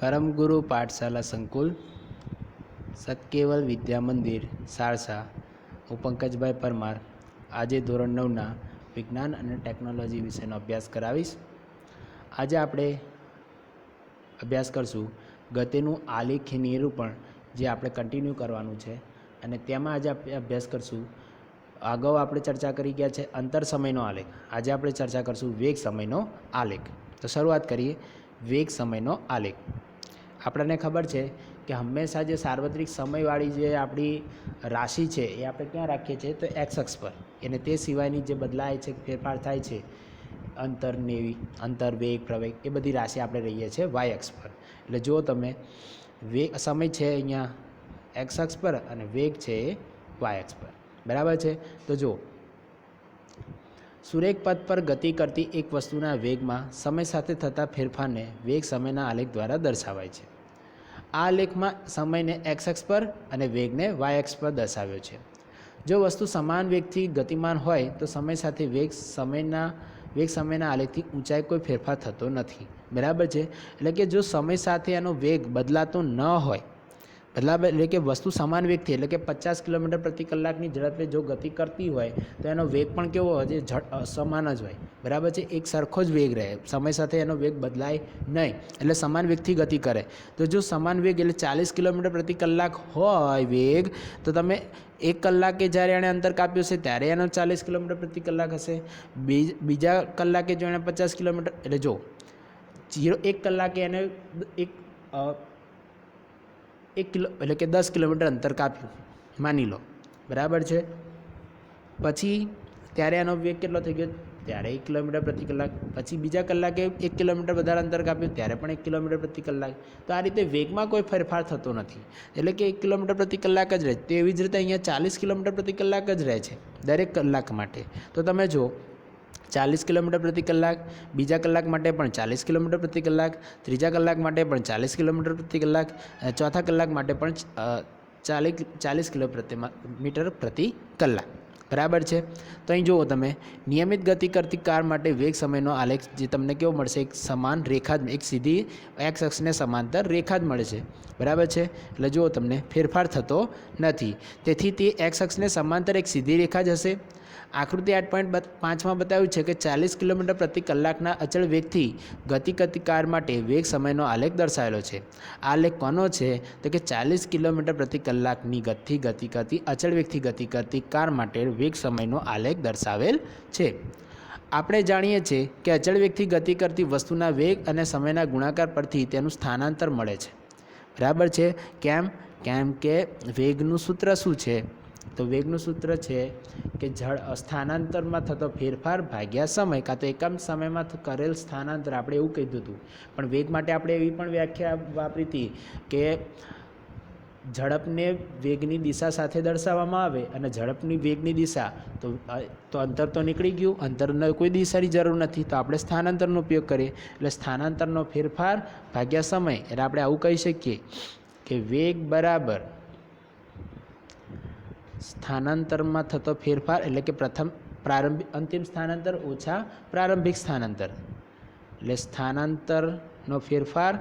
પરમગુરુ પાઠશાલા સંકુલ, સતકેવલ વિદ્યા મંદિર, સારસા, હું પંકજભાઈ પરમાર. આજે ધોરણ નવના વિજ્ઞાન અને ટેકનોલોજી વિષયનો અભ્યાસ કરાવીશ. આજે આપણે અભ્યાસ કરશું ગતિનું આલેખી નિરૂપણ જે આપણે કન્ટિન્યુ કરવાનું છે. અને તેમાં આજે આપણે અભ્યાસ કરશું, અગાઉ આપણે ચર્ચા કરી ગયા છે અંતર સમયનો આલેખ. આજે આપણે ચર્ચા કરશું વેગ સમયનો આલેખ. તો શરૂઆત કરીએ વેગ સમયનો આલેખ. આપણને ખબર છે કે હંમેશા જે સાર્વત્રિક સમયવાળી જે આપણી રાશિ છે એ આપણે ક્યાં રાખીએ છીએ? તો એક્સ અક્ષ પર. અને તે સિવાયની જે બદલાય છે, ફેરફાર થાય છે, અંતર નેવી, અંતર વેગ, પ્રવેગ, એ બધી રાશિ આપણે રહીએ છીએ વાય અક્ષ પર. એટલે જો તમે વેગ સમય છે અહીંયા એક્સ અક્ષ પર અને વેગ છે એ વાય અક્ષ પર. બરાબર છે? તો જો સુરેખ પથ પર ગતિ કરતી એક વસ્તુના વેગમાં સમય સાથે થતા ફેરફારને વેગ સમયના આલેખ દ્વારા દર્શાવાય છે. આ આલેખમાં સમયને એક્સ એક્સ પર અને વેગને વાય એક્સ પર દર્શાવ્યો છે. જો વસ્તુ સમાન વેગથી ગતિમાન હોય, તો સમય સાથે વેગ સમયના વેગ સમયના આલેખથી ઊંચાઈ કોઈ ફેરફાર થતો નથી. બરાબર છે? એટલે કે જો સમય સાથે એનો વેગ બદલાતો ન હોય બદલાવ એટલે કે વસ્તુ સમાન વેગથી એટલે કે પચાસ કિલોમીટર પ્રતિ કલાકની ઝડપે જો ગતિ કરતી હોય, તો એનો વેગ પણ કેવો હોય? છે સમાન જ હોય. બરાબર છે? એક સરખો જ વેગ રહે. સમય સાથે એનો વેગ બદલાય નહીં. એટલે સમાન વેગથી ગતિ કરે. તો જો સમાન વેગ એટલે ચાલીસ કિલોમીટર પ્રતિ કલાક હોય વેગ, તો તમે એક કલાકે જ્યારે એણે અંતર કાપ્યું છે ત્યારે એનો ચાલીસ કિલોમીટર પ્રતિ કલાક હશે. બીજા કલાકે જો એણે પચાસ કિલોમીટર એટલે જો જીરો એક કલાકે એને એક એક કિલો, એટલે કે દસ કિલોમીટર અંતર કાપ્યું. માની લો. બરાબર છે? પછી ત્યારે એનો વેગ કેટલો થઈ ગયો? ત્યારે એક કિલોમીટર પ્રતિ કલાક. પછી બીજા કલાકે એક કિલોમીટર વધારે અંતર કાપ્યું, ત્યારે પણ એક કિલોમીટર પ્રતિ કલાક. તો આ રીતે વેગમાં કોઈ ફેરફાર થતો નથી. એટલે કે એક કિલોમીટર પ્રતિ કલાક જ રહે. તેવી જ રીતે અહીંયા ચાલીસ કિલોમીટર પ્રતિ કલાક જ રહે છે, દરેક કલાક માટે. તો તમે જુઓ ચાલીસ કિલોમીટર પ્રતિ કલાક, બીજા કલાક માટે પણ ચાલીસ કિલોમીટર પ્રતિ કલાક, ત્રીજા કલાક માટે પણ ચાલીસ કિલોમીટર પ્રતિ કલાક ચોથા કલાક માટે પણ ચાલીસ ચાલીસ કિલો પ્રતિ મીટર પ્રતિ કલાક. બરાબર છે? તો અહીં જુઓ તમે, નિયમિત ગતિ કરતી કાર માટે વેગ સમયનો આલેખ જે તમને કેવો મળશે? એક સમાન રેખા એક સીધી એક્સ અક્ષને સમાંતર રેખા જ મળે છે બરાબર છે? એટલે જુઓ તમને, ફેરફાર થતો નથી. તેથી તે એક્સ અક્ષને સમાંતર એક સીધી રેખા જ હશે. આકૃતિ આઠ પોઈન્ટ પાંચમાં બતાવ્યું છે કે ચાલીસ કિલોમીટર પ્રતિ કલાકના અચળ વેગથી ગતિ કાર માટે વેગ સમયનો આલેખ દર્શાવેલો છે. આ આલેખ કોનો છે? તો કે ચાલીસ કિલોમીટર પ્રતિ કલાકની ગતિથી ગતિ કરતી અચળ વેગથી ગતિ કરતી કાર માટે વેગ સમયનો આલેખ દર્શાવેલ છે. આપણે જાણીએ છીએ કે અચળ વેગથી ગતિ કરતી વસ્તુના વેગ અને સમયના ગુણાકાર પરથી તેનું સ્થાનાંતર મળે છે. બરાબર છે? કેમ? કેમ કે વેગનું સૂત્ર શું છે? તો વેગનું સૂત્ર છે કે જળ સ્થાનાંતરમાં થતો ફેરફાર ભાગ્યા સમય કાં તો એકમ સમયમાં કરેલ સ્થાનાંતર. આપણે એવું કીધું હતું પણ વેગ માટે આપણે એવી પણ વ્યાખ્યા વાપરી હતી કે ઝડપને વેગની દિશા સાથે દર્શાવવામાં આવે અને ઝડપની વેગની દિશા. તો તો અંતર તો નીકળી ગયું. અંતરને કોઈ દિશાની જરૂર નથી. તો આપણે સ્થાનાંતરનો ઉપયોગ કરીએ. એટલે સ્થાનાંતરનો ફેરફાર ભાગ્યા સમય. એટલે આપણે આવું કહી શકીએ કે વેગ બરાબર સ્થાનાંતરમાં થતો ફેરફાર એટલે કે પ્રથમ પ્રારંભિક, અંતિમ સ્થાનાંતર ઓછા પ્રારંભિક સ્થાનાંતર. એટલે સ્થાનાંતરનો ફેરફાર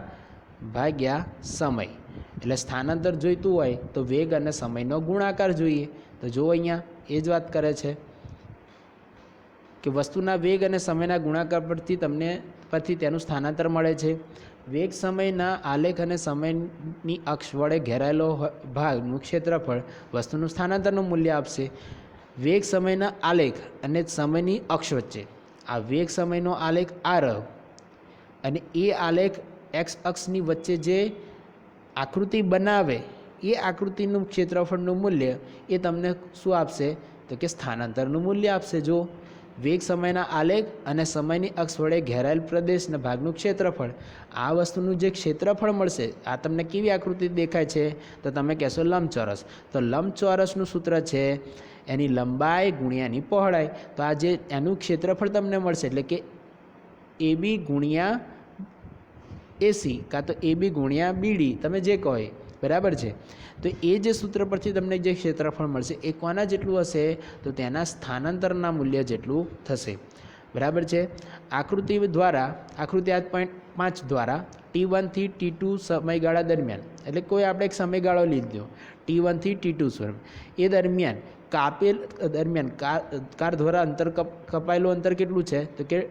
ભાગ્યા સમય. એટલે સ્થાનાંતર જોઈતું હોય તો વેગ અને સમયનો ગુણાકાર જોઈએ. તો જો અહીંયા, એ જ વાત કરે છે કે વસ્તુના વેગ અને સમયના ગુણાકાર પરથી તમને, પરથી તેનું સ્થાનાંતર મળે છે. વેગ સમયના આલેખ અને સમયની અક્ષ વડે ઘેરાયેલો ભાગનું ક્ષેત્રફળ વસ્તુનું સ્થાનાંતરનું મૂલ્ય આપશે. વેગ સમયના આલેખ અને સમયની અક્ષ વચ્ચે. આ વેગ સમયનો આલેખ આ અને એ આલેખ એક્સ અક્ષની વચ્ચે જે આકૃતિ બનાવે, એ આકૃતિનું ક્ષેત્રફળનું મૂલ્ય એ તમને શું આપશે? તો કે સ્થાનાંતરનું મૂલ્ય આપશે. જો વેગ સમયના આલેખ અને સમયની અક્ષ વડે ઘેરાયેલ પ્રદેશના ભાગનું ક્ષેત્રફળ, આ વસ્તુનું જે ક્ષેત્રફળ મળશે, આ તમને કેવી આકૃતિ દેખાય છે? તો તમે કહેશો લંબચોરસ. તો લંબચોરસનું સૂત્ર છે, એની લંબાઈ ગુણ્યાની પહોળાઈ. તો આ જે, એનું ક્ષેત્રફળ તમને મળશે, એટલે કે એ બી ગુણ્યા એસી કાં તો એ બી ગુણ્યા બીડી તમે જે કહો બરાબર છે? તો એ જે સૂત્ર પરથી તમને જે ક્ષેત્રફળ મળશે, એ કોના જેટલું હશે? તો તેના સ્થાનાંતરના મૂલ્ય જેટલું થશે. બરાબર છે? આકૃતિ દ્વારા, આકૃતિ આઠ પોઈન્ટ પાંચ દ્વારા ટી વનથી ટી ટુ સમયગાળા દરમિયાન, એટલે કોઈ આપણે એક સમયગાળો લીધો ટી વનથી ટી ટુ સ્વરૂપ, એ દરમિયાન કાપેલ, દરમિયાન કાર કાર દ્વારા અંતર કપ, કપાયેલું અંતર કેટલું છે? તો કે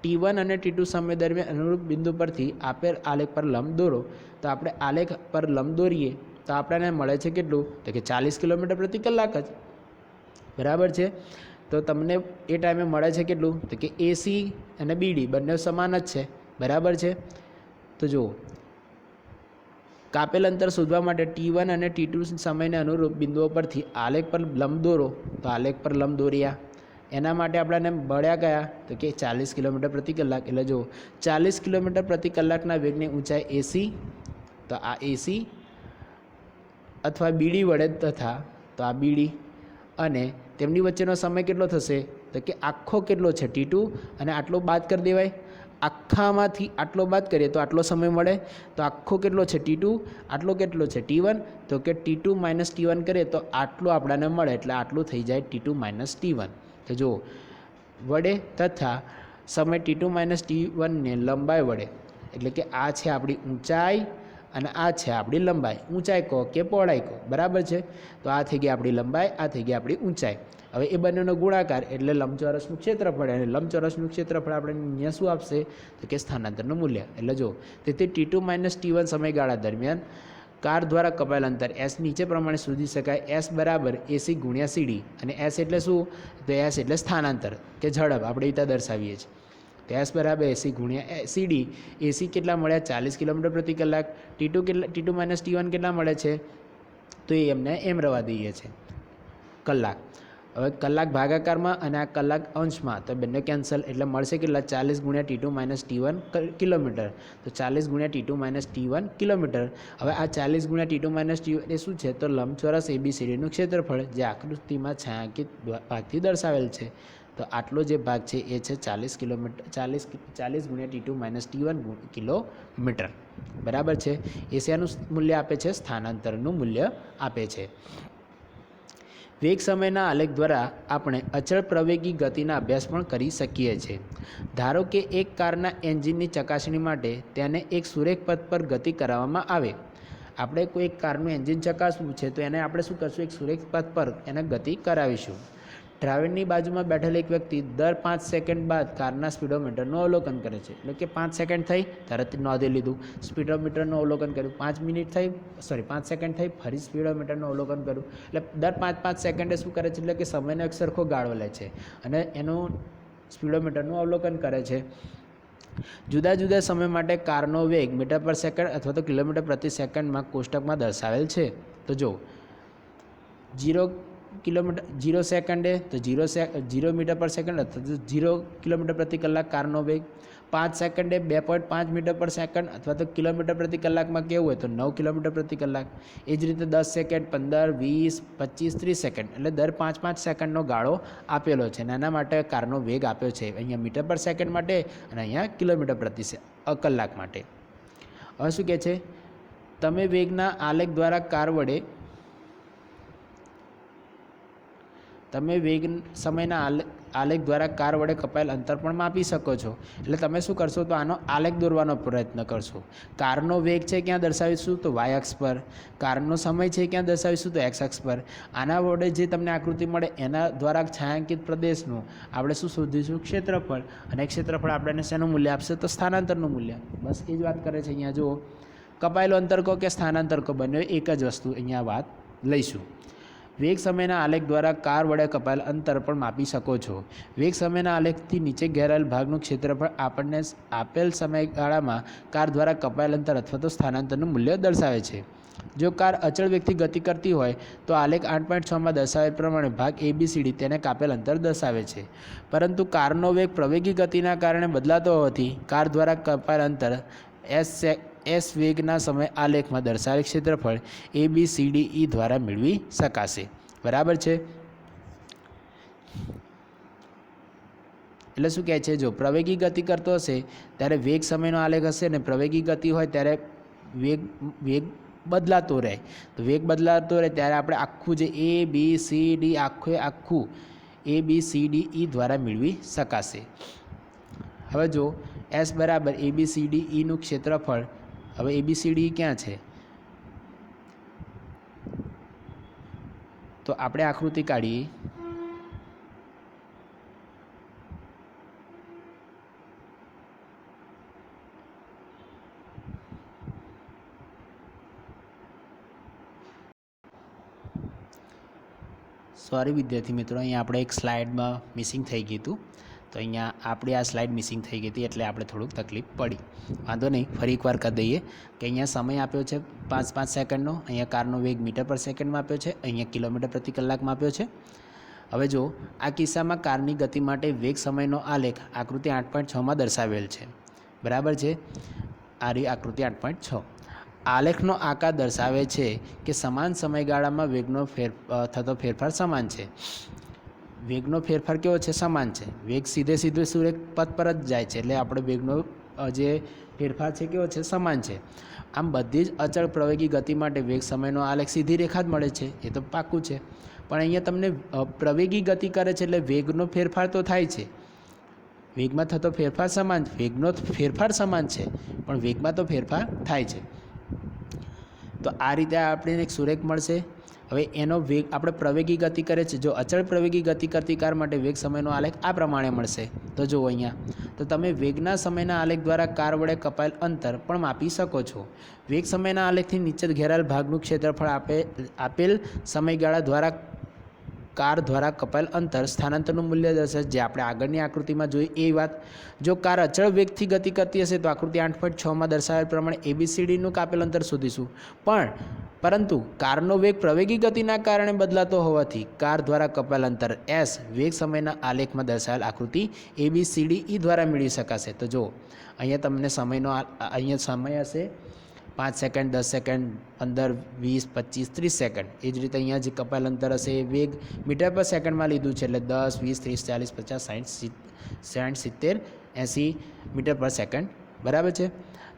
ટી વન અને ટી ટુ સમય દરમિયાન અનુરૂપ બિંદુ પરથી આપેલ આલેખ પર લંબ દોરો. તો આપણે આલેખ પર લંબ દોરીએ, તો આપણને મળે છે કેટલું? તો કે ચાલીસ કિલોમીટર પ્રતિ કલાક જ. બરાબર છે? તો તમને એ ટાઈમે મળે છે કેટલું? તો કે એસી અને બીડી બંને સમાન જ છે. બરાબર છે? તો જુઓ. કાપેલ અંતર શોધવા માટે ટી વન અને ટી ટુ સમયને અનુરૂપ બિંદુઓ પરથી આલેખ પર લંબ દોરો. તો આલેખ પર લંબ દોર્યા. એના માટે આપણને બળ્યા ગયા તો કે ચાલીસ કિલોમીટર પ્રતિ કલાક. એટલે જો ચાલીસ કિલોમીટર પ્રતિ કલાકના વેગની ઊંચાઈ એસી તો આ એસી અથવા બીડી વડે તથા તો આ બીડી અને તેમની વચ્ચેનો સમય કેટલો થશે? તો કે આખો કેટલો છે? ટી ટુ અને આટલો બાદ કરી દેવાય. આખામાંથી આટલો બાદ કરીએ તો આટલો સમય મળે. તો આખો કેટલો છે? ટી ટુ આટલો કેટલો છે? ટી વન તો કે T two minus T one કરીએ તો આટલું આપણાને મળે. એટલે આટલું થઈ જાય T two minus T one તો જુઓ વડે તથા સમય ટી ટુ માઇનસ ટી વનને લંબાઈ વડે, એટલે કે આ છે આપણી ઊંચાઈ અને આ છે આપણી લંબાઈ. ઊંચાઈ કહો કે પહોળાઈ કહો બરાબર છે? તો આ થઈ ગઈ આપણી લંબાઈ, આ થઈ ગઈ આપણી ઊંચાઈ. હવે એ બંનેનો ગુણાકાર એટલે લંબચોરસનું ક્ષેત્રફળ અને લંબચોરસનું ક્ષેત્રફળ આપણે અહીંયા શું આપશે? તો કે સ્થાનાંતરનું મૂલ્ય. એટલે જો તેથી T two minus T one સમયગાળા દરમિયાન કાર દ્વારા કપાયેલ અંતર એસ નીચે પ્રમાણે શોધી શકાય. એસ બરાબર એસી ગુણ્યા સીડી અને એસ એટલે શું? તો એસ એટલે સ્થાનાંતર, કે ઝડપ, આપણે રીતે દર્શાવીએ છીએ. તો એસ બરાબર એસી ગુણ્યા સીડી એસી કેટલા મળ્યા? ચાલીસ કિલોમીટર પ્રતિ કલાક. ટી ટુ કેટલા T two minus T one કેટલા મળે છે? તો એ એમને એમ રવા દઈએ છે કલાક. હવે કલાક ભાગાકારમાં અને આ કલાક અંશમાં તો બંને કેન્સલ એટલે મળશે કેટલા? ચાલીસ ગુણ્યા T two minus T one kilometre. તો ચાલીસ ગુણ્યા T two minus T one kilometre. હવે આ ચાલીસ ગુણ્યા ટી ટુ માઇનસ ટી એ શું છે? તો લંબચોરસ એબીસીડીનું ક્ષેત્રફળ જે આકૃતિમાં છાંયાંકિત ભાગથી દર્શાવેલ છે. તો આટલો જે ભાગ છે એ છે ચાલીસ કિલોમીટર ચાલીસ ચાલીસ ગુણ્યા T two minus T one kilometre. બરાબર છે? એશિયાનું મૂલ્ય આપે છે, સ્થાનાંતરનું મૂલ્ય આપે છે. વેગ સમયના આલેખ દ્વારા આપણે અચળ પ્રવેગી ગતિના અભ્યાસ પણ કરી શકીએ છીએ. ધારો કે એક કારના એન્જિનની ચકાસણી માટે તેને એક સુરેખ પથ પર ગતિ કરાવવામાં આવે. આપણે કોઈ કારનું એન્જિન ચકાસવું છે તો એને આપણે શું કરશું? એક સુરેખ પથ પર એને ગતિ કરાવીશું. ડ્રાઈવરની બાજુમાં બેઠેલ એક વ્યક્તિ દર પાંચ સેકન્ડ બાદ કારના સ્પીડોમીટરનું અવલોકન કરે છે. એટલે કે પાંચ સેકન્ડ થઈ તરત નોંધી લીધું. સ્પીડોમીટરનું અવલોકન કર્યું. પાંચ મિનિટ થઈ સોરી પાંચ સેકન્ડ થઈ, ફરી સ્પીડોમીટરનું અવલોકન કર્યું. એટલે દર પાંચ પાંચ સેકન્ડે શું કરે છે? એટલે કે સમયનો એક સરખો ગાળો લે છે. અને એનું સ્પીડોમીટરનું અવલોકન કરે છે. જુદા જુદા સમય માટે કારનો વેગ મીટર પર સેકન્ડ અથવા તો કિલોમીટર પ્રતિ સેકન્ડમાં કોષ્ટકમાં દર્શાવેલ છે. તો જો જીરો કિલોમીટર જીરો સેકન્ડે તો જીરો સે જીરો મીટર પર સેકન્ડ અથવા તો જીરો કિલોમીટર પ્રતિ કલાક કારનો વેગ. પાંચ સેકન્ડે બે પોઈન્ટ પાંચ મીટર પર સેકન્ડ અથવા તો કિલોમીટર પ્રતિ કલાકમાં કેવું હોય તો નવ કિલોમીટર પ્રતિ કલાક. એ જ રીતે દસ સેકન્ડ, પંદર, વીસ, પચીસ, ત્રીસ સેકન્ડ, એટલે દર પાંચ પાંચ સેકન્ડનો ગાળો આપેલો છે અને એના માટે કારનો વેગ આપ્યો છે અહીંયા મીટર પર સેકન્ડ માટે અને અહીંયા કિલોમીટર પ્રતિ કલાક માટે. હવે શું કહે છે? તમે વેગના આલેખ દ્વારા કાર વડે તમે વેગ સમયના આલેખ દ્વારા કાર વડે કપાયેલ અંતર પણ માપી શકો છો. એટલે તમે શું કરશો તો આનો આલેખ દોરવાનો પ્રયત્ન કરશો. કારનો વેગ છે ક્યાં દર્શાવીશું તો વાય અક્ષ પર. કારનો સમય છે ક્યાં દર્શાવીશું તો એક્સ અક્ષ પર. આના વડે જે તમને આકૃતિ મળે એના દ્વારા છાંયાંકિત પ્રદેશનું આપણે શું શોધીશું? ક્ષેત્રફળ. અને ક્ષેત્રફળ આપણને શેનું મૂલ્ય આપશે? તો સ્થાનાંતરનું મૂલ્ય. બસ એ જ વાત કરે છે અહીંયા. જુઓ. કપાયેલો અંતર કહો કે સ્થાનાંતર કહો બંને એક જ વસ્તુ અહીંયા વાત લઈશું. વેગ સમયના આલેખ દ્વારા કાર વડે કપાયેલ અંતર પણ માપી શકો છો. વેગ સમયના આલેખથી નીચે ઘેરાયેલ ભાગનું ક્ષેત્રફળ આપણને આપેલ સમયગાળામાં કાર દ્વારા કપાયેલ અંતર અથવા તો સ્થાનાંતરનું મૂલ્ય દર્શાવે છે. જો કાર અચળ વેગથી ગતિ કરતી હોય, તો આલેખ આઠ પોઈન્ટ છમાં દર્શાવેલ પ્રમાણે ભાગ એ બી સી ડી તેને કાપેલ અંતર દર્શાવે છે. પરંતુ કારનો વેગ પ્રવેગી ગતિના કારણે બદલાતો હોવાથી કાર દ્વારા કપાયેલ અંતર એસ એસ વેગના સમય આલેખમાં દર્શાવેલ ક્ષેત્રફળ એ બી સી ડી ઈ દ્વારા મેળવી શકાશે. બરાબર છે? એટલે શું કહે છે? જો પ્રવેગી ગતિ કરતો હશે, ત્યારે વેગ સમયનો આલેખ હશે અને પ્રવેગી ગતિ હોય ત્યારે વેગ વેગ બદલાતો રહે. તો વેગ બદલાતો રહે ત્યારે આપણે આખું જે એ, બી, સી, ડી આખું આખું એ, બી, સી, ડી, ઈ દ્વારા મેળવી શકાશે. હવે જો એસ બરાબર એ, બી, સી, ડી ઈનું ક્ષેત્રફળ હવે એ બી ક્યાં છે? તો આપણે આકૃતિ કાઢીએ સોરી વિદ્યાર્થી મિત્રો, અહીંયા આપણે એક સ્લાઇડમાં મિસિંગ થઈ ગયું હતું. તો અહીંયા આપણી આ સ્લાઇડ મિસિંગ થઈ ગઈ હતી એટલે આપણે થોડુંક તકલીફ પડી. વાંધો નહીં, ફરી એકવાર કરી દઈએ કે અહીંયા સમય આપ્યો છે પાંચ પાંચ સેકન્ડનો, અહીંયા કારનો વેગ મીટર પર સેકન્ડમાં આપ્યો છે, અહીંયા કિલોમીટર પ્રતિ કલાકમાં આપ્યો છે. હવે જો આ કિસ્સામાં કારની ગતિ માટે વેગ સમયનો આલેખ આકૃતિ આઠ પોઈન્ટ છમાં દર્શાવેલ છે. બરાબર છે? આ રહી આકૃતિ આઠ પોઈન્ટ છ. આલેખનો આકાર દર્શાવે છે કે સમાન સમયગાળામાં વેગનો ફેર થતો ફેરફાર સમાન છે. વેગનો ફેરફાર કેવો છે? સમાન છે. વેગ સીધે સીધે સુરેખ પથ પર જ જાય છે. એટલે આપણે વેગનો જે ફેરફાર છે કેવો છે? સમાન છે. આમ બધી જ અચળ પ્રવેગી ગતિ માટે વેગ સમયનો આલેખ સીધી રેખા જ મળે છે. એ તો પાક્કું છે. પણ અહીંયા તમને પ્રવેગી ગતિ કરે છે એટલે વેગનો ફેરફાર તો થાય છે. વેગમાં થતો ફેરફાર સમાન વેગનો ફેરફાર સમાન છે. પણ વેગમાં તો ફેરફાર થાય છે. તો આ રીતે આપણને એક સુરેખ મળશે. હવે એનો વેગ આપણે પ્રવેગી ગતિ કરે છે. જો અચળ પ્રવેગી ગતિ કરતી કાર માટે વેગ સમયનો આલેખ આ પ્રમાણે મળશે. તો જુઓ અહીંયા. તો તમે વેગના સમયના આલેખ દ્વારા કાર વડે કપાયેલ અંતર પણ માપી શકો છો. વેગ સમયના આલેખથી નીચે ઘેરાયેલ ભાગનું ક્ષેત્રફળ આપે, આપેલ સમયગાળા દ્વારા કાર દ્વારા કપાયેલ અંતર સ્થાનાંતરનું મૂલ્ય દર્શાવે જે આપણે આગળની આકૃતિમાં જોઈ એ વાત, જો કાર અચળ વેગથી ગતિ કરતી હશે તો આકૃતિ આઠ પોઈન્ટ છમાં દર્શાવેલ પ્રમાણે એબીસીડીનું કાપેલ અંતર શોધીશું. પણ, પરંતુ કારનો વેગ પ્રવેગી ગતિના કારણે બદલાતો હોવાથી કાર દ્વારા કપાયેલ અંતર એસ વેગ સમયના આલેખમાં દર્શાવેલ આકૃતિ એબીસીડી ઈ દ્વારા મેળવી શકાશે. તો જો અહીંયા તમને સમયનો અહીંયા સમય હશે. પાંચ સેકન્ડ દસ સેકન્ડ પંદર, વીસ, પચીસ, ત્રીસ સેકન્ડ એ જ રીતે અહીંયા જે કપાયેલ અંતર હશે એ વેગ મીટર પર સેકન્ડમાં લીધું છે એટલે દસ, વીસ, ત્રીસ, ચાલીસ, પચાસ સાઠ સાઠ સિત્તેર, એંસી મીટર પર સેકન્ડ બરાબર છે?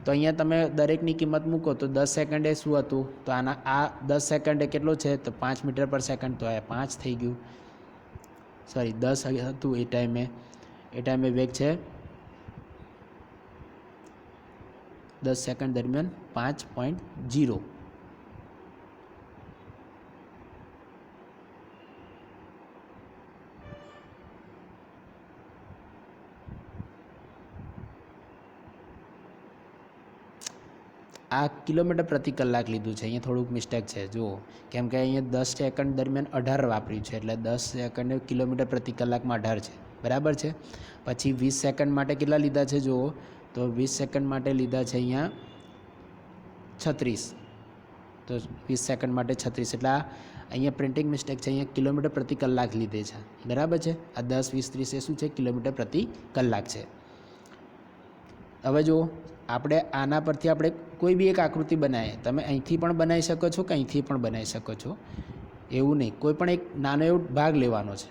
તો અહીંયા તમે દરેકની કિંમત મૂકો તો દસ સેકન્ડે શું હતું? તો આના, આ દસ સેકન્ડે કેટલો છે? તો પાંચ મીટર પર સેકન્ડ તો આ પાંચ થઈ ગયું. સોરી દસ હતું એ ટાઈમે એ. ટાઈમે વેગ છે દસ સેકન્ડ દરમિયાન પાંચ પોઈન્ટ જીરો આ કિલોમીટર પ્રતિ કલાક લીધું છે. અહીંયા થોડુંક મિસ્ટેક છે. જુઓ. કેમ કે અહીંયા દસ સેકન્ડ દરમિયાન અઢાર વાપર્યું છે. એટલે દસ સેકન્ડ કિલોમીટર પ્રતિ કલાકમાં અઢાર છે. બરાબર છે? પછી વીસ સેકન્ડ માટે કેટલા લીધા છે? જુઓ. તો વીસ સેકન્ડ માટે લીધા છે અહીંયા છત્રીસ. તો વીસ સેકન્ડ માટે છત્રીસ. એટલે અહીંયા પ્રિન્ટિંગ મિસ્ટેક છે, અહીંયા કિલોમીટર પ્રતિ કલાક લીધે છે. બરાબર છે? આ દસ, વીસ, ત્રીસ એ શું છે? કિલોમીટર પ્રતિ કલાક છે. હવે જુઓ, આપણે આના પરથી આપણે કોઈ બી એક આકૃતિ બનાવીએ. તમે અહીંથી પણ બનાવી શકો છો કે અહીંથી પણ બનાવી શકો છો. એવું નહીં. કોઈ પણ એક નાનો એવો ભાગ લેવાનો છે.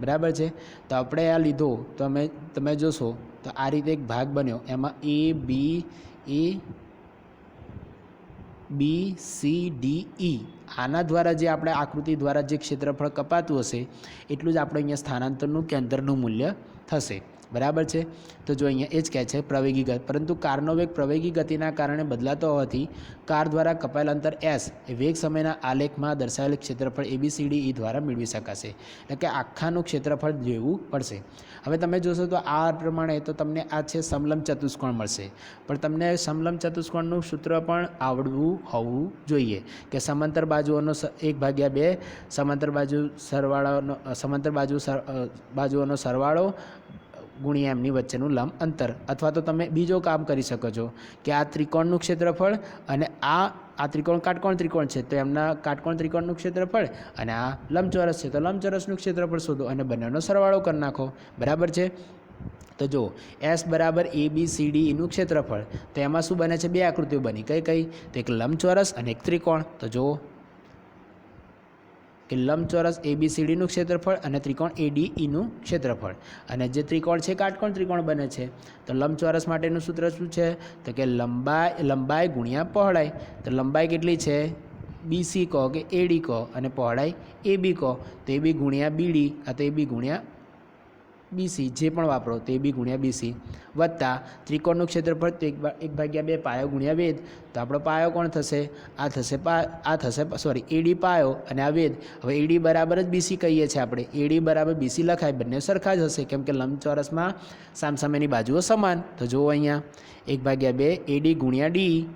બરાબર છે? તો આપણે આ લીધો. તો અમે, તમે જોશો તો આ રીતે એક ભાગ બન્યો. એમાં એ બી એ બી સી ડી ઈ આના દ્વારા જે આપણે આકૃતિ દ્વારા જે ક્ષેત્રફળ કપાતું હશે, એટલું જ આપણે અહીંયા સ્થાનાંતરનું કેન્દ્રનું મૂલ્ય થશે. બરાબર છે? તો જો અહીંયા એ જ કહે છે, પ્રવેગી ગતિ. પરંતુ કારનો વેગ પ્રવેગી ગતિના કારણે બદલાતો હોવાથી કાર દ્વારા કપાયેલ અંતર એસ એ વેગ સમયના આલેખમાં દર્શાવેલ ક્ષેત્રફળ એબીસીડી ઈ દ્વારા મેળવી શકાશે. એટલે કે આખાનું ક્ષેત્રફળ જોવું પડશે. હવે તમે જોશો તો આ પ્રમાણે તો તમને આ છે સમલમ ચતુષ્કોણ મળશે. પણ તમને સમલમ ચતુષ્કોણનું સૂત્ર પણ આવડવું હોવું જોઈએ કે સમાંતર બાજુઓનો એક ભાગ્યા બે, સમાંતર બાજુ સરવાળાનો સમાંતર બાજુ બાજુઓનો સરવાળો ગુણ્યા એમની વચ્ચેનું લંબ અંતર. અથવા તો તમે બીજો કામ કરી શકો છો કે આ ત્રિકોણનું ક્ષેત્રફળ અને આ આ ત્રિકોણ કાટકોણ ત્રિકોણ છે, તો એમના કાટકોણ ત્રિકોણનું ક્ષેત્રફળ અને આ લંબચોરસ છે, તો લંબચોરસનું ક્ષેત્રફળ શોધો અને બંનેનો સરવાળો કરી નાખો. બરાબર છે? તો જો એસ બરાબર એ બી સી ડી ઈનું ક્ષેત્રફળ. તો એમાં શું બને છે? બે આકૃતિઓ બની. કઈ કઈ? તો એક લંબચોરસ અને એક ત્રિકોણ. તો જુઓ કે લંબચોરસ એ બી સી ક્ષેત્રફળ અને ત્રિકોણ એ ડી ઈનું ક્ષેત્રફળ. અને જે ત્રિકોણ છે કાટકોણ ત્રિકોણ બને છે. તો લંબચોરસ માટેનું સૂત્ર શું છે? તો કે લંબાઈ લંબાઈ ગુણ્યા પહોળાઈ. તો લંબાઈ કેટલી છે? બીસી કહો કે એડી કહો અને પહોળાઈ એ બી કહો. તો બી ગુણ્યા બીડી અથવા એ બી ગુણ્યા બીસી જે પણ વાપરો તે બી ગુણ્યા બીસી વત્તા ત્રિકોણનું ક્ષેત્રફળ તો એક એક ભાગ્યા બે પાયો ગુણ્યા વેદ તો આપણો પાયો કોણ થશે? આ થશે પા, આ થશે સોરી એડી પાયો અને આ વેદ હવે એડી બરાબર જ બીસી કહીએ છીએ આપણે. એડી બરાબર બીસી લખાય, બંને સરખા જ હશે. કેમ કે લંબચોરસમાં સામસામેની બાજુઓ સમાન. તો જુઓ અહીંયા. એક ભાગ્યા બે એડી ગુણ્યા ડી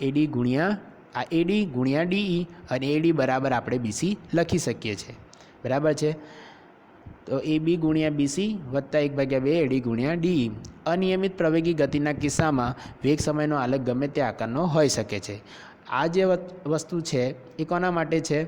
એડી ગુણ્યા, આ એડી ગુણ્યા ડીઈ અને એડી બરાબર આપણે બીસી લખી શકીએ છીએ. બરાબર છે? તો એ બી ગુણ્યા બીસી વત્તા એક ભાગ્યા બે એડી ગુણ્યા ડી. અનિયમિત પ્રવેગી ગતિના કિસ્સામાં વેગ સમયનો આલેખ ગમે તે આકારનો હોઈ શકે છે. આ જે વસ્તુ છે એ કોના માટે છે?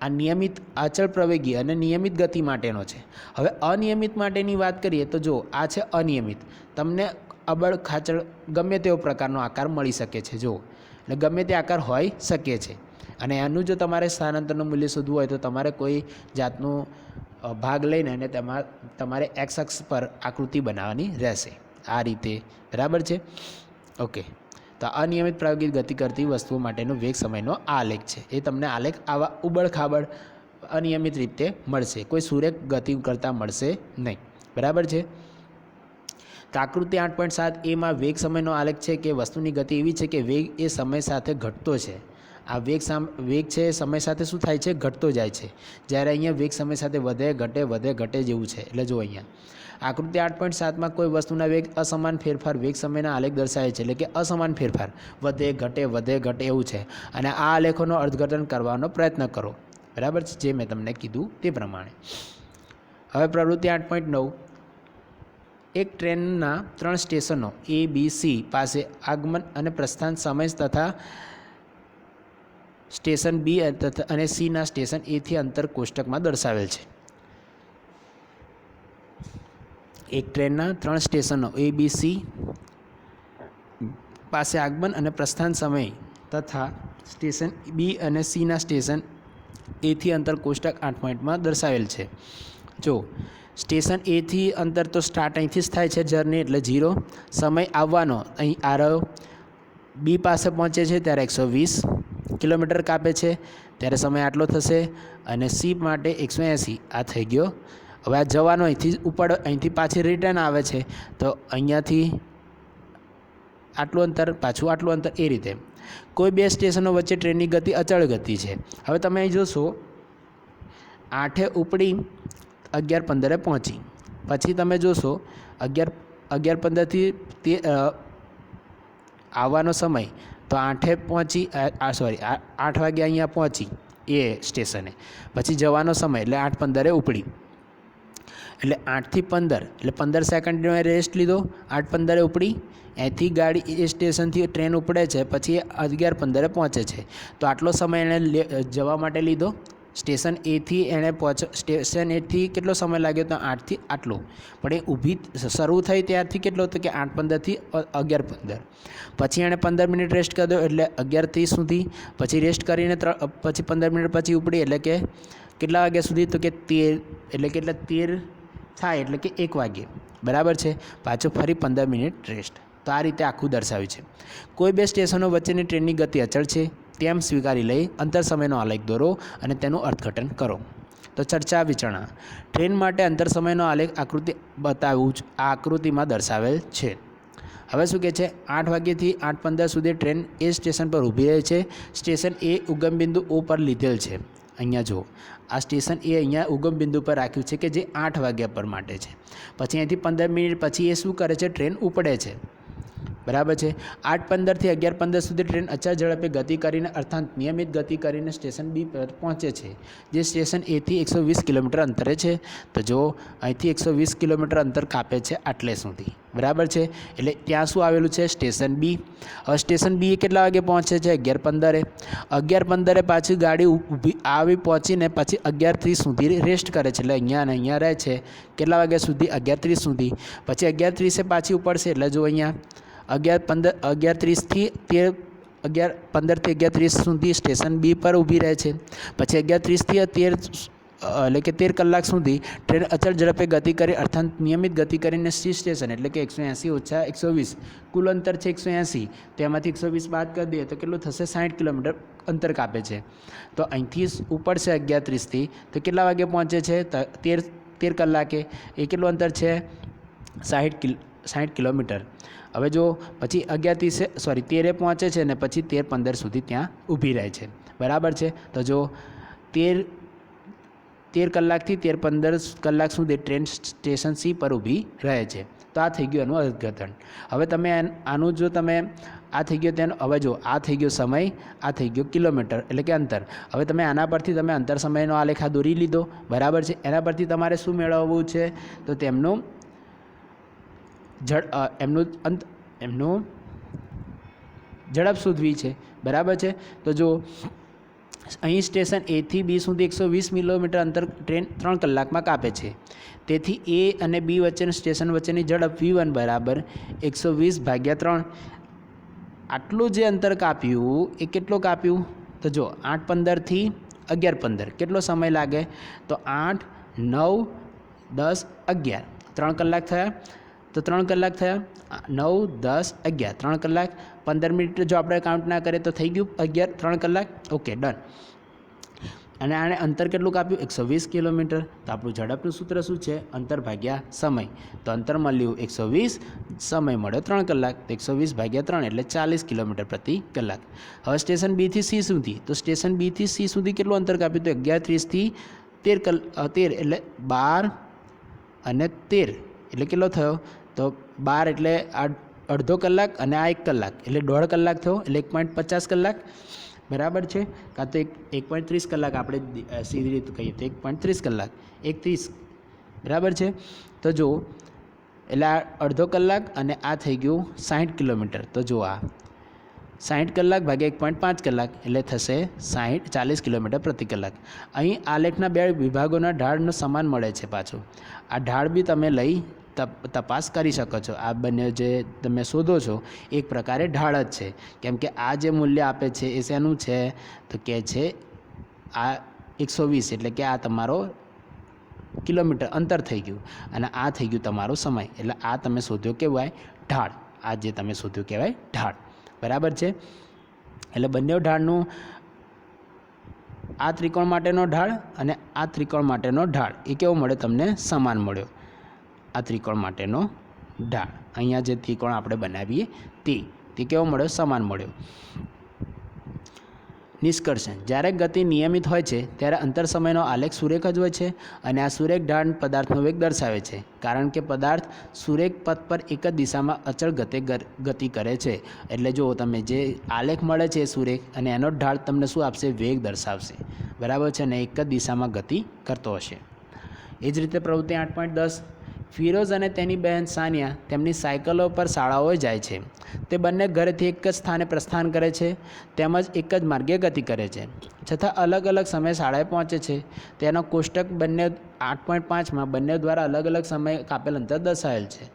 આ નિયમિત આચળ પ્રવેગી અને નિયમિત ગતિ માટેનો છે. હવે અનિયમિત માટેની વાત કરીએ તો જો આ છે અનિયમિત. તમને અબળ ખાચળ ગમે તેવો પ્રકારનો આકાર મળી શકે છે. જો એટલે ગમે તે આકાર હોઈ શકે છે. અને એનું જો તમારે સ્થાનાંતરનું મૂલ્ય શોધવું હોય તો તમારે કોઈ જાતનું ભાગ લઈને અને તેમાં, તમારે એક્સ અક્ષ પર આકૃતિ બનાવવાની રહેશે. આ રીતે. બરાબર છે? ઓકે. તો અનિયમિત પ્રાયોગિક ગતિ કરતી વસ્તુઓ માટેનો વેગ સમયનો આલેખ છે. એ તમને આલેખ આવા ઉબડ અનિયમિત રીતે મળશે. કોઈ સુરેખ ગતિ કરતાં મળશે નહીં. બરાબર છે? તો આકૃતિ આઠ પોઈન્ટ સાત એમાં વેગ સમયનો આલેખ છે કે વસ્તુની ગતિ એવી છે કે વેગ એ સમય સાથે ઘટતો છે. આ વેગ સામ, વેગ છે સમય સાથે શું થાય છે? ઘટતો જાય છે. જ્યારે અહીંયા વેગ સમય સાથે વધે, ઘટે વધે, ઘટે જેવું છે. એટલે જો અહીંયા. આકૃતિ આઠ પોઈન્ટ સાતમાં કોઈ વસ્તુના વેગ અસમાન ફેરફાર વેગ સમયના આલેખ દર્શાવે છે. એટલે કે અસમાન ફેરફાર. વધે, ઘટે વધે, ઘટે એવું છે. અને આ આલેખોનો અર્થઘટન કરવાનો પ્રયત્ન કરો. બરાબર છે? જે મેં તમને કીધું તે પ્રમાણે. હવે પ્રવૃત્તિ આઠ પોઈન્ટ નવ. એક ટ્રેનના ત્રણ સ્ટેશનો એ બી સી પાસે આગમન અને પ્રસ્થાન સમય તથા સ્ટેશન બી અને સીના સ્ટેશન એથી અંતર કોષ્ટકમાં દર્શાવેલ છે. એક ટ્રેનના ત્રણ સ્ટેશનો એ બી સી પાસે આગમન અને પ્રસ્થાન સમય તથા સ્ટેશન બી અને સીના સ્ટેશન એથી અંતર કોષ્ટક આઠ પોઈન્ટમાં દર્શાવેલ છે. જો, સ્ટેશન એથી અંતર તો સ્ટાર્ટ અહીંથી જ થાય છે જર્ની એટલે ઝીરો. સમય આવવાનો અહીં આ બી પાસે પહોંચે છે ત્યારે એકસો વીસ. કિલોમીટર કાપે છે. ત્યારે સમય આટલો થશે અને સી માટે એકસો એંસી આ થઈ ગયો. હવે આ જવાનો અહીંથી ઉપર, અહીંથી પાછી રિટર્ન આવે છે. તો અહીંયાથી આટલું અંતર, પાછું આટલું અંતર એ રીતે. કોઈ બે સ્ટેશનો વચ્ચે ટ્રેનની ગતિ, અચળ ગતિ છે. હવે તમે અહીં જોશો, આઠે ઉપડી અગિયાર પંદરે પહોંચી. પછી તમે જોશો, અગિયાર અગિયાર પંદરથી તે આવવાનો સમય. તો આઠે પહોંચી, આ સોરી આઠ વાગે અહીંયા પહોંચી એ સ્ટેશને. પછી જવાનો સમય, એટલે આઠ પંદરે ઉપડી. એટલે આઠથી પંદર, એટલે પંદર સેકન્ડનો રેસ્ટ લીધો, આઠ પંદરે ઉપડી. અહીંથી ગાડી, એ સ્ટેશનથી ટ્રેન ઉપડે છે, પછી અગિયાર પંદરે પહોંચે છે. તો આટલો સમય એણે જવા માટે લીધો. સ્ટેશન એથી એણે પહોંચ, સ્ટેશન એથી કેટલો સમય લાગ્યો તો આઠથી આટલો. પણ એ ઊભી શરૂ થઈ ત્યારથી કેટલો હતો કે આઠ પંદરથી અગિયાર પંદર. પછી એણે પંદર મિનિટ રેસ્ટ કર્યો એટલે અગિયાર ત્રીસ સુધી. પછી રેસ્ટ કરીને પછી પંદર મિનિટ પછી ઉપડી એટલે કે કેટલા વાગ્યા સુધી તો કે તેર, એટલે કેટલા તેર થાય એટલે કે એક વાગ્યે બરાબર છે? પાછું ફરી પંદર મિનિટ રેસ્ટ તો આ રીતે આખું દર્શાવ્યું છે. કોઈ બે સ્ટેશનો વચ્ચેની ટ્રેનની ગતિ અચળ છે? તેમ સ્વીકારી લઈ અંતર સમયનો આલેખ દોરો અને તેનું અર્થઘટન કરો. તો ચર્ચા વિચારણા. ટ્રેન માટે અંતર સમયનો આલેખ આકૃતિ બતાવવું જ આ આકૃતિમાં દર્શાવેલ છે. હવે શું કહે છે? આઠ વાગ્યાથી આઠ પંદર સુધી ટ્રેન એ સ્ટેશન પર ઊભી રહે છે. સ્ટેશન એ ઉગમ બિંદુ ઓ પર લીધેલ છે. અહીંયા જુઓ. આ સ્ટેશન એ અહીંયા ઉગમ બિંદુ પર રાખ્યું છે કે જે આઠ વાગ્યા પર માટે છે. પછી અહીંથી પંદર મિનિટ પછી એ શું કરે છે? ટ્રેન ઉપડે છે. બરાબર છે? આઠ પંદરથી અગિયાર પંદર સુધી ટ્રેન અચળ ઝડપે ગતિ કરીને અર્થાત નિયમિત ગતિ કરીને સ્ટેશન બી પર પહોંચે છે. જે સ્ટેશન એથી એકસો વીસ કિલોમીટર અંતરે છે. તો જો અહીંથી એકસો વીસ કિલોમીટર અંતર કાપે છે આટલે સુધી. બરાબર છે? એટલે ત્યાં શું આવેલું છે? સ્ટેશન બી હવે સ્ટેશન બી કેટલા વાગે પહોંચે છે? અગિયાર પંદરે. અગિયાર પંદરે પાછી ગાડી ઊભી આવી પહોંચીને પછી અગિયાર ત્રીસ સુધી રેસ્ટ કરે છે. એટલે અહીંયા અને અહીંયા રહે છે. કેટલા વાગ્યા સુધી? અગિયાર ત્રીસ સુધી. પછી અગિયાર ત્રીસે પાછી ઉપડશે. એટલે જો અહીંયા અગિયાર પંદર, અગિયાર ત્રીસથી તેર અગિયાર પંદરથી અગિયાર ત્રીસ સુધી સ્ટેશન બી પર ઊભી રહે છે. પછી અગિયાર ત્રીસથી તેર, એટલે કે તેર કલાક સુધી ટ્રેન અચળ ઝડપે ગતિ કરી અર્થાત નિયમિત ગતિ કરીને સી સ્ટેશન, એટલે કે એકસો એંસી ઓછા એકસો વીસ, કુલ અંતર છે એકસો એંસી. તેમાંથી એકસો વીસ બાદ કરી દઈએ તો કેટલું થશે? સાઠ કિલોમીટર અંતર કાપે છે. તો અહીંથી ઉપર છે અગિયાર ત્રીસથી તો કેટલા વાગે પહોંચે છે? તેર તેર કલાકે. એ કેટલું અંતર છે? સાઠ કિલ સાઠ કિલોમીટર. હવે જો પછી અગિયાર ત્રીસે સોરી તેરે પહોંચે છે ને પછી તેર પંદર સુધી ત્યાં ઊભી રહે છે. બરાબર છે? તો જો તેર તેર કલાકથી તેર પંદર કલાક સુધી ટ્રેન સ્ટેશન સી પર ઊભી રહે છે. તો આ થઈ ગયું એનું અર્થઘટન. હવે તમે આનું જો તમે, આ થઈ ગયો તેનો, હવે જો આ થઈ ગયો સમય, આ થઈ ગયો કિલોમીટર, એટલે કે અંતર. હવે તમે આના પરથી તમે અંતર સમયનો આલેખા દોરી લીધો. બરાબર છે? એના પરથી તમારે શું મેળવવું છે? તો તેમનું જડ એમનું અંત, એમનું ઝડપ શોધવી છે. બરાબર છે? તો જો, અહીં સ્ટેશન એથી બી સુધી એકસો વીસ કિલોમીટર અંતર ટ્રેન ત્રણ કલાકમાં કાપે છે. તેથી એ અને બી વચ્ચેના સ્ટેશન વચ્ચેની ઝડપ વી વન બરાબર એકસો વીસ ભાગ્યા ત્રણ. આટલું જે અંતર કાપ્યું, એ કેટલું કાપ્યું? તો જો, આઠ પંદરથી અગિયાર પંદર. કેટલો સમય લાગે? તો આઠ, નવ, દસ, અગિયાર. ત્રણ કલાક થયા. તો ત્રણ કલાક થયા. નવ, દસ, અગિયાર. ત્રણ કલાક. પંદર મિનિટ જો આપણે કાઉન્ટ ના કરીએ તો થઈ ગયું અગિયાર, ત્રણ કલાક. ઓકે ડન અને આણે અંતર કેટલું કાપ્યું? એકસો વીસ કિલોમીટર. તો આપણું ઝડપનું સૂત્ર શું છે? અંતર ભાગ્યા સમય. તો અંતર મળ્યું એકસો વીસ. સમય મળ્યો ત્રણ કલાક. તો એકસો વીસ ભાગ્યા ત્રણ એટલે ચાલીસ કિલોમીટર પ્રતિ કલાક. હવે સ્ટેશન બીથી સી સુધી. તો સ્ટેશન બીથી સી સુધી કેટલું અંતર કાપ્યું? તો અગિયાર ત્રીસથી તેર કલ તેર એટલે બાર અને તેર. એટલે કેટલો થયો? તો બાર એટલે આ અડધો કલાક અને આ એક કલાક, એટલે દોઢ કલાક થયો, એટલે એક પોઈન્ટ પચાસ કલાક. બરાબર છે? કાં તો એક એક પોઈન્ટ ત્રીસ કલાક આપણે સીધી રીતે કહીએ તો એક પોઈન્ટ ત્રીસ કલાક, એક ત્રીસ. બરાબર છે? તો જો એટલે આ અડધો કલાક અને આ થઈ ગયું સાઠ કિલોમીટર. તો જો આ સાઠ કલાક ભાગ્યા એક પોઈન્ટ પાંચ કલાક, એટલે થશે સાઠ ચાલીસ કિલોમીટર પ્રતિ કલાક. અહીં આલેખના બે વિભાગોના ઢાળનો સમાન મળે છે પાછું. આ ઢાળ બી તમે લઈ તપાસ કરી શકો છો. આ બંને જે તમે શોધો છો, એક પ્રકારે ઢાળ જ છે. કેમ કે આ જે મૂલ્ય આપે છે, એ શેનું છે? તો કે છે, આ એકસો વીસ, એટલે કે આ તમારો કિલોમીટર અંતર થઈ ગયું. અને આ થઈ ગયું તમારો સમય. એટલે આ તમે શોધ્યો કહેવાય ઢાળ. આ જે તમે શોધ્યું કહેવાય ઢાળ. બરાબર છે? એટલે બંને ઢાળનું આ ત્રિકોણ માટેનો ઢાળ અને આ ત્રિકોણ માટેનો ઢાળ. એ કેવો મળ્યો? તમને સમાન મળ્યો. આ ત્રિકોણ માટેનો ઢાળ. અહીંયા જે ત્રિકોણ આપણે બનાવીએ, તે તે કેવો મળ્યો? સમાન મળ્યો. નિષ્કર્ષણ. જ્યારે ગતિ નિયમિત હોય છે, ત્યારે અંતર સમયનો આલેખ સુરેખ જ હોય છે અને આ સુરેખ ઢાળ પદાર્થનો વેગ દર્શાવે છે. કારણ કે પદાર્થ સુરેખ પથ પર એક જ દિશામાં અચળ ગતે ગતિ કરે છે. એટલે જો તમે જે આલેખ મળે છે સુરેખ અને એનો ઢાળ તમને શું આપશે? વેગ દર્શાવશે. બરાબર છે? અને એક જ દિશામાં ગતિ કરતો હશે. એ જ રીતે પ્રવૃત્તિ આઠ પોઈન્ટ દસ. ફિરોઝ અને તેની બહેન સાનિયા તેમની સાયકલો પર શાળાઓએ જાય છે. તે બંને ઘરેથી એક જ સ્થાને પ્રસ્થાન કરે છે, તેમજ એક જ માર્ગે ગતિ કરે છે. છતાં અલગ અલગ સમયે શાળાએ પહોંચે છે. તેનો કોષ્ટક બંને આઠ પોઈન્ટ પાંચમાં બંને દ્વારા અલગ અલગ સમય કાપેલ અંતર દર્શાવેલ છે.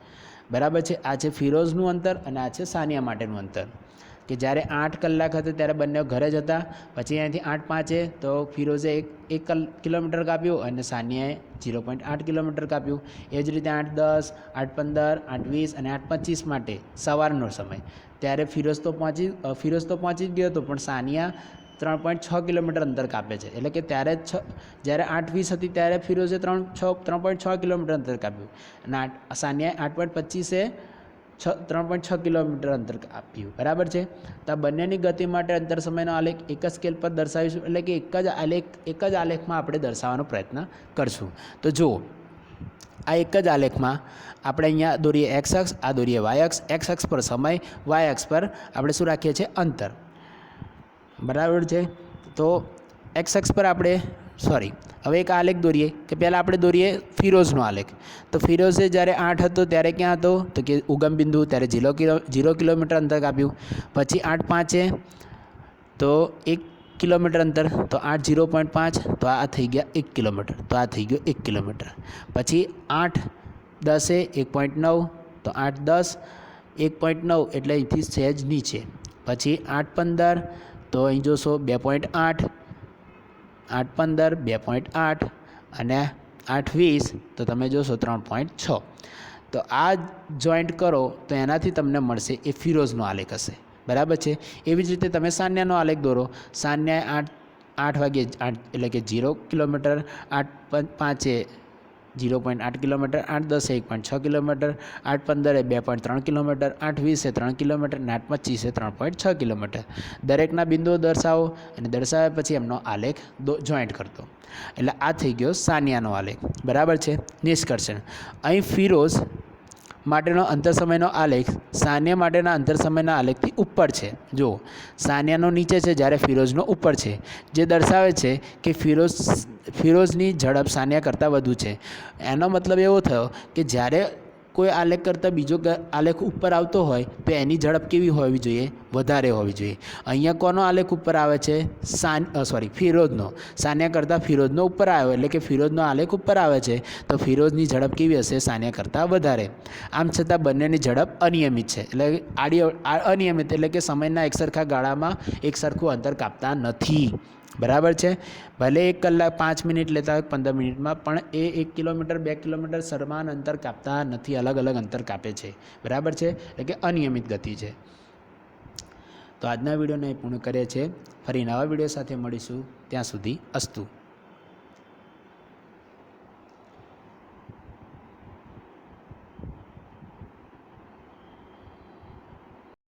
બરાબર છે, આ છે ફિરોઝનું અંતર અને આ છે સાનિયા માટેનું અંતર. કે જ્યારે આઠ કલાક હતો ત્યારે બંને ઘરે જ હતા. પછી અહીંયાથી આઠ પાંચે તો ફિરોઝે એક એક કિલોમીટર કાપ્યું અને સાનિયાએ ઝીરો પોઈન્ટ આઠ કિલોમીટર કાપ્યું. એ જ રીતે આઠ દસ, આઠ પંદર, આઠ વીસ અને આઠ પચીસ માટે સવારનો સમય. ત્યારે ફિરોઝ તો પહોંચી ફિરોઝ તો પહોંચી જ ગયો હતો, પણ સાનિયા ત્રણ પોઈન્ટ છ કિલોમીટર અંતર કાપે છે. એટલે કે ત્યારે છ, જ્યારે આઠ વીસ હતી ત્યારે ફિરોઝે ત્રણ, છ, ત્રણ પોઈન્ટ છ કિલોમીટર અંતર કાપ્યું. અને આઠ, સાનિયાએ આઠ પોઈન્ટ પચીસે છ, ત્રણ પોઈન્ટ છ કિલોમીટર અંતર આપ્યું. બરાબર છે? તો આ બંનેની ગતિ માટે અંતર સમયનો આલેખ એક જ સ્કેલ પર દર્શાવીશું, એટલે કે એક જ આલેખ, એક જ આલેખમાં આપણે દર્શાવવાનો પ્રયત્ન કરશું. તો જુઓ, આ એક જ આલેખમાં આપણે અહીંયા દોરીએ એક્સ અક્ષ, આ દોરીએ વાય અક્ષ. એક્સ અક્ષ પર સમય વાય અક્ષ પર આપણે શું રાખીએ છીએ? અંતર. બરાબર છે? તો એક્સ અક્ષ પર આપણે સોરી હવે એક આલેખ દોરીએ, કે પહેલાં આપણે દોરીએ ફિરોઝનો આલેખ. તો ફિરોઝે જ્યારે આઠ હતો, ત્યારે ક્યાં હતો? તો કે ઉગમ બિંદુ, ત્યારે જીરો કિલો, ઝીરો કિલોમીટર અંતર કાપ્યું. પછી આઠ પાંચે તો એક કિલોમીટર અંતર, તો આઠ જીરો પોઈન્ટ પાંચ, તો આ થઈ ગયા એક કિલોમીટર, તો આ થઈ ગયો એક કિલોમીટર. પછી આઠ દસે એક પોઈન્ટ નવ, તો આઠ દસ, એક પોઈન્ટ નવ, એટલે અહીંથી સહેજ નીચે. પછી આઠ પંદર, તો અહીં જોશો બે પોઈન્ટ આઠ આઠ પંદર બે પોઈન્ટ આઠ અને આઠ વીસ તો તમે જોશો ત્રણ પોઈન્ટ છ. તો આ જોઈન્ટ કરો, તો એનાથી તમને મળશે એ ફિરોઝનો આલેખ હશે. બરાબર છે? એવી જ રીતે તમે સાન્યાનો આલેખ દોરો. સાન્યાએ આઠ આઠ વાગે આઠ એટલે કે જીરો કિલોમીટર, આઠ પાંચે જીરો પોઈન્ટ આઠ કિલોમીટર, આઠ દસે એક પોઈન્ટ છ કિલોમીટર, આઠ પંદરે બે પોઈન્ટ ત્રણ કિલોમીટર, આઠ વીસે ત્રણ કિલોમીટર અને આઠ પચીસે ત્રણ પોઈન્ટ છ કિલોમીટર. દરેકના બિંદુઓ દર્શાવો અને દર્શાવ્યા પછી એમનો આલેખ દો જોઈન્ટ કરતો એટલે આ થઈ ગયો સાનિયાનો આલેખ. બરાબર છે? નિષ્કર્ષણ. અહીં ફિરોઝ માટેનો અંતર સમયનો આલેખ સાનિયા માટેના અંતર સમયના આલેખથી ઉપર છે. જો સાનિયાનો નીચે છે જ્યારે ફિરોઝનો ઉપર છે, જે દર્શાવે છે કે ફિરોઝ, ફિરોઝની ઝડપ સાનિયા કરતાં વધુ છે. એનો મતલબ એવો થયો કે જ્યારે કોઈ આલેખ કરતાં બીજો આલેખ ઉપર આવતો હોય, તો એની ઝડપ કેવી હોવી જોઈએ? વધારે હોવી જોઈએ. અહીંયા કોનો આલેખ ઉપર આવે છે? સાન સોરી ફિરોઝનો સાનિયા કરતાં ફિરોજનો ઉપર આવ્યો, એટલે કે ફિરોજનો આલેખ ઉપર આવે છે, તો ફિરોજની ઝડપ કેવી હશે? સાનિયા કરતાં વધારે. આમ છતાં બંનેની ઝડપ અનિયમિત છે. એટલે આડી અનિયમિત, એટલે કે સમયના એકસરખા ગાળામાં એકસરખું અંતર કાપતા નથી. બરાબર છે? ભલે એક કલાક પાંચ મિનિટ લેતા હોય, પંદર મિનિટમાં, પણ એ એક કિલોમીટર, બે કિલોમીટર સમાન અંતર કાપતા નથી, અલગ અલગ અંતર કાપે છે. બરાબર છે? એટલે કે અનિયમિત ગતિ છે. તો આજના વિડીયોને પૂર્ણ કરીએ છીએ. ફરી નવા વીડિયો સાથે મળીશું. ત્યાં સુધી અસ્તુ.